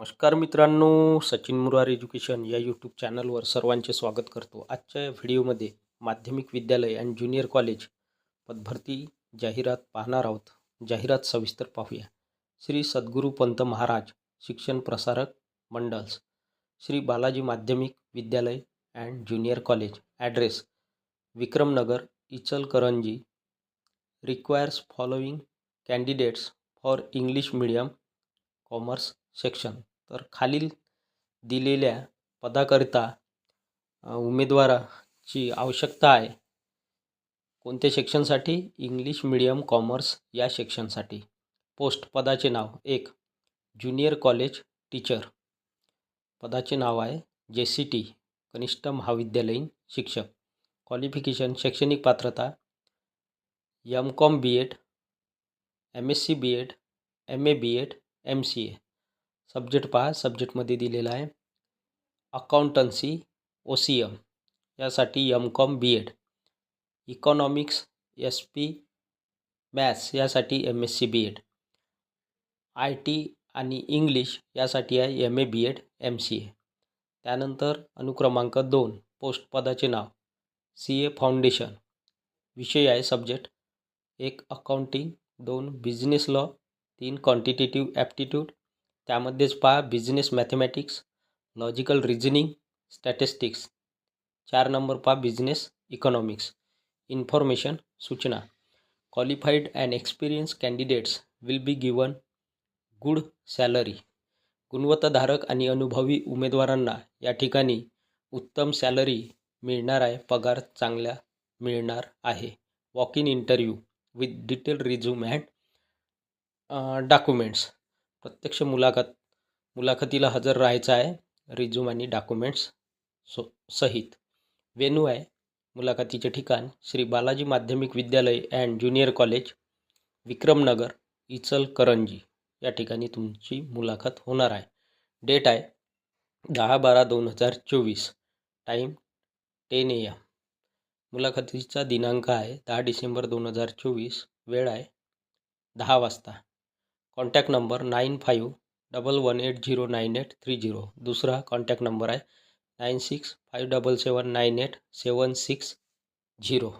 नमस्कार मित्रांनो सचिन मुरार एज्युकेशन या यूट्यूब चॅनलवर सर्वांचे स्वागत करतो. आजच्या या व्हिडिओमध्ये माध्यमिक विद्यालय अँड ज्युनियर कॉलेज पदभरती जाहिरात पाहणार आहोत. जाहिरात सविस्तर पाहूया. श्री सद्गुरू पंत महाराज शिक्षण प्रसारक मंडल्स श्री बालाजी माध्यमिक विद्यालय and junior college. Address Vikramnagar Ichalkaranji. Requires following candidates for English medium commerce section. तर खालील दिलेल्या पदाकरिता उमेदवाराची आवश्यकता आहे. कोणत्या सेक्शनसाठी? इंग्लिश मीडियम कॉमर्स या सेक्शनसाठी. पोस्ट पदाचे नाव एक ज्युनियर कॉलेज टीचर. पदाचे नाव आहे जे सी टी कनिष्ठ महाविद्यालयीन शिक्षक. क्वालिफिकेशन शैक्षणिक पात्रता M com B Ed M S C B Ed M A B Ed M C A. Subject पहा सब्जेक्टमध्ये दिलेला आहे. अकाउंटन्सी ओ सी एम यासाठी M com B Ed economics S P maths यासाठी M S C B Ed I T आणि English यासाठी आहे M A B Ed M C A त्यानंतर अनुक्रमांक दोन पोस्ट पदाचे नाव. सी ए फाउंडेशन विषय आहे सब्जेक्ट. एक अकाउंटिंग दोन बिझनेस लॉ तीन क्वांटिटेटिव्ह ॲप्टिट्यूड त्यामध्येच पहा business mathematics logical reasoning statistics चार नंबर पहा बिझनेस इकॉनॉमिक्स इन्फॉर्मेशन सूचना. Qualified and experience candidates will be given good salary गुणवत्ताधारक आणि अनुभवी उमेदवारांना या ठिकाणी उत्तम सॅलरी मिळणार आहे पगार चांगल्या मिळणार आहे. Walk in interview with detail resume and documents प्रत्यक्ष मुलाखत मुलाखतीला हजर राहायचं आहे. रिझ्यूम आणि डॉक्युमेंट्स सो सहित. वेन्यू आहे मुलाखतीचे ठिकाण श्री बालाजी माध्यमिक विद्यालय and junior college Vikramnagar Ichalkaranji. या ठिकाणी तुमची मुलाखत होणार आहे. डेट आहे दहा बारा दोन हजार चोवीस. Time ten A M. मुलाखतीचा दिनांक आहे दहा डिसेंबर दोन हजार चोवीस. वेळ आहे दहा वाजता. Contact number nine five double one eight zero nine eight three zero. दुसरा कॉन्टॅक्ट नंबर आहे nine six five double seven nine eight seven six zero.